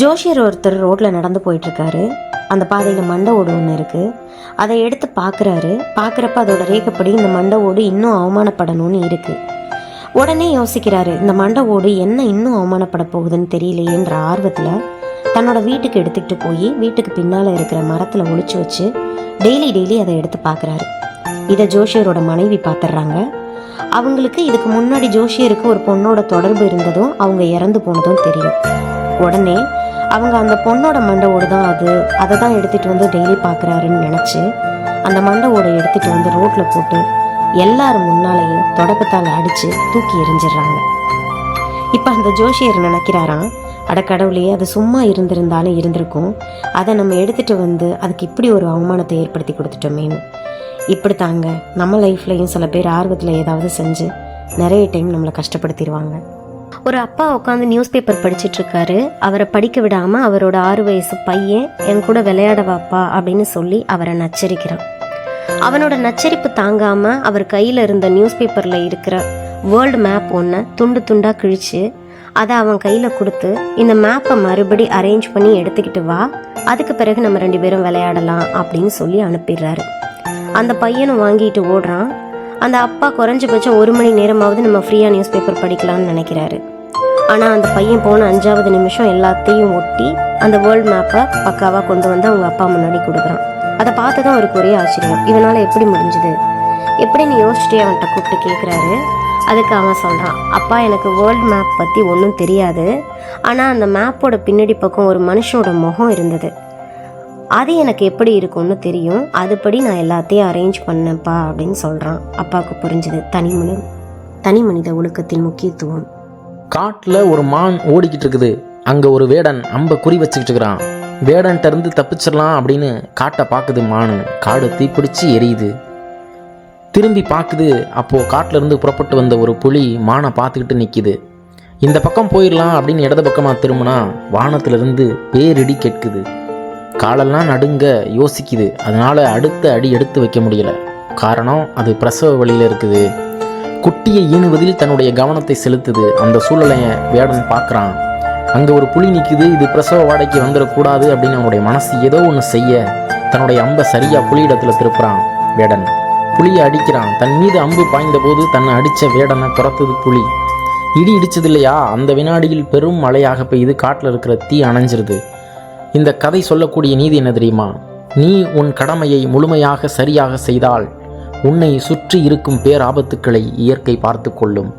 ஜோஷியர் ஒருத்தர் ரோட்டில் நடந்து போயிட்டுருக்காரு. அந்த பாதையில் மண்டை ஓடு ஒன்று இருக்குது அதை எடுத்து பார்க்குறாரு பார்க்குறப்ப அதோட ரேகப்படி இந்த மண்டை ஓடு இன்னும் அவமானப்படணும்னு இருக்குது உடனே யோசிக்கிறாரு இந்த மண்டை ஓடு என்ன இன்னும் அவமானப்பட போகுதுன்னு தெரியலையேன்ற ஆர்வத்தில் தன்னோட வீட்டுக்கு எடுத்துக்கிட்டு போய் வீட்டுக்கு பின்னால் இருக்கிற மரத்தில் ஒழிச்சு வச்சு டெய்லி டெய்லி அதை எடுத்து பார்க்குறாரு இதை ஜோஷியரோட மனைவி பார்த்துடுறாங்க அவங்களுக்கு இதுக்கு முன்னாடி ஜோஷியருக்கு ஒரு பொண்ணோட தொடர்பு இருந்ததும் அவங்க இறந்து போனதும் தெரியும். உடனே அவங்க அந்த பொண்ணோட மண்டை ஓடு தான் அது. அதை தான் எடுத்துகிட்டு வந்து டெய்லி பார்க்குறாருன்னு நினச்சி அந்த மண்டை ஓடை எடுத்துகிட்டு வந்து ரோட்டில் போட்டு எல்லாரும் முன்னாலேயும் தொடக்கத்தால் அடித்து தூக்கி எரிஞ்சிடுறாங்க இப்போ அந்த ஜோஷியர் நினைக்கிறாராம் அட கடவுளே அது சும்மா இருந்திருந்தாலும் இருந்திருக்கும். அதை நம்ம எடுத்துகிட்டு வந்து அதுக்கு இப்படி ஒரு அவமானத்தை ஏற்படுத்தி கொடுத்துட்டோமேனு இப்படி தாங்க நம்ம லைஃப்லையும் சில பேர் ஆர்வத்தில் ஏதாவது செஞ்சு நிறைய டைம் நம்மளை கஷ்டப்படுத்திடுவாங்க. ஒரு அப்பா உட்காந்து நியூஸ் பேப்பர் படிச்சிட்டு இருக்காரு அவரை படிக்க விடாம அவரோட ஆறு வயசு பையன் என் கூட விளையாட வாப்பா அப்படின்னு சொல்லி அவரை நச்சரிக்கிறான். அவனோட நச்சரிப்பு தாங்காம அவர் கையில இருந்த நியூஸ் பேப்பர்ல இருக்கிற வேர்ல்டு மேப் ஒன்றை துண்டு துண்டா கிழிச்சு அதை அவன் கையில கொடுத்து இந்த மேப்பை மறுபடி அரேஞ்ச் பண்ணி எடுத்துக்கிட்டு வா. அதுக்கு பிறகு நம்ம ரெண்டு பேரும் விளையாடலாம் அப்படின்னு சொல்லி அனுப்பிடுறாரு. அந்த பையனும் வாங்கிட்டு ஓடுறான். அந்த அப்பா குறைஞ்சபட்சம் ஒரு மணி நேரமாவது நம்ம ஃப்ரீயாக நியூஸ் பேப்பர் படிக்கலாம்னு நினைக்கிறாரு. ஆனால் அந்த பையன் போன அஞ்சாவது நிமிஷம் எல்லாத்தையும் ஒட்டி அந்த வேர்ல்ட் மேப்பை பக்காவாக கொண்டு வந்து அவங்க அப்பா முன்னாடி கொடுக்குறான். அதை பார்த்து தான் அவருக்கு ஒரே ஆச்சரியம். இதனால் எப்படி முடிஞ்சுது? எப்படின்னு யோசிச்சுட்டே அவன்கிட்ட கூப்பிட்டு கேட்குறாரு அதுக்கு அவன் சொல்கிறான் அப்பா எனக்கு வேர்ல்ட் மேப் பற்றி ஒன்றும் தெரியாது. ஆனால் அந்த மேப்போட பின்னாடி பக்கம் ஒரு மனுஷனோட முகம் இருந்தது. அது எனக்கு எப்படி இருக்கும்னு தெரியும். அதுபடி நான் எல்லாத்தையும் அரேஞ்ச் பண்ணேன்ப்பா அப்படின்னு சொல்கிறான் அப்பாவுக்கு புரிஞ்சுது. தனி மனித தனி மனித ஒழுக்கத்தின் முக்கியத்துவம். காட்டில் ஒரு மான் ஓடிக்கிட்டு இருக்குது. அங்கே ஒரு வேடன் அம்பை குறி வச்சுக்கிட்டு இருக்கிறான். வேடன்ட்ட இருந்து தப்பிச்சிடலாம் அப்படின்னு காட்டை பார்க்குது மானு. காடு தீப்பிடிச்சு எரியுது. திரும்பி பார்க்குது அப்போது காட்டிலேருந்து புறப்பட்டு வந்த ஒரு புலி மானை பார்த்துக்கிட்டு நிற்கிது இந்த பக்கம் போயிடலாம் அப்படின்னு இடது பக்கமாக திரும்பினா வானத்திலிருந்து பேரிடி கேட்குது. காலெல்லாம் நடுங்க யோசிக்குது. அதனால் அடுத்த அடி எடுத்து வைக்க முடியல. காரணம் அது பிரசவ வழியில் இருக்குது. குட்டியை ஈணுவதில் தன்னுடைய கவனத்தை செலுத்துது. அந்த சூழலையை வேடன் பார்க்குறான். அங்கே ஒரு புலி நிற்குது இது பிரசவ வாடகைக்கு வந்துடக்கூடாது அப்படின்னு அவனுடைய மனசு ஏதோ ஒன்று செய்ய தன்னுடைய அம்பை சரியாக புலியிடத்துல திருப்புறான் வேடன். புலியை அடிக்கிறான். தன் மீது அம்பு பாய்ந்த போது தன்னை அடித்த வேடனை துரத்துது புலி. இடி இடிச்சது இல்லையா அந்த வினாடியில் பெரும் மழையாக பெய்து காட்டில் இருக்கிற தீ அணைஞ்சிருது. இந்த கதை சொல்லக்கூடிய நீதி என்ன தெரியுமா? நீ உன் கடமையை முழுமையாக சரியாக செய்தால் உன்னை சுற்றி இருக்கும் பேராபத்துக்களை இயற்கை பார்த்து கொள்ளும்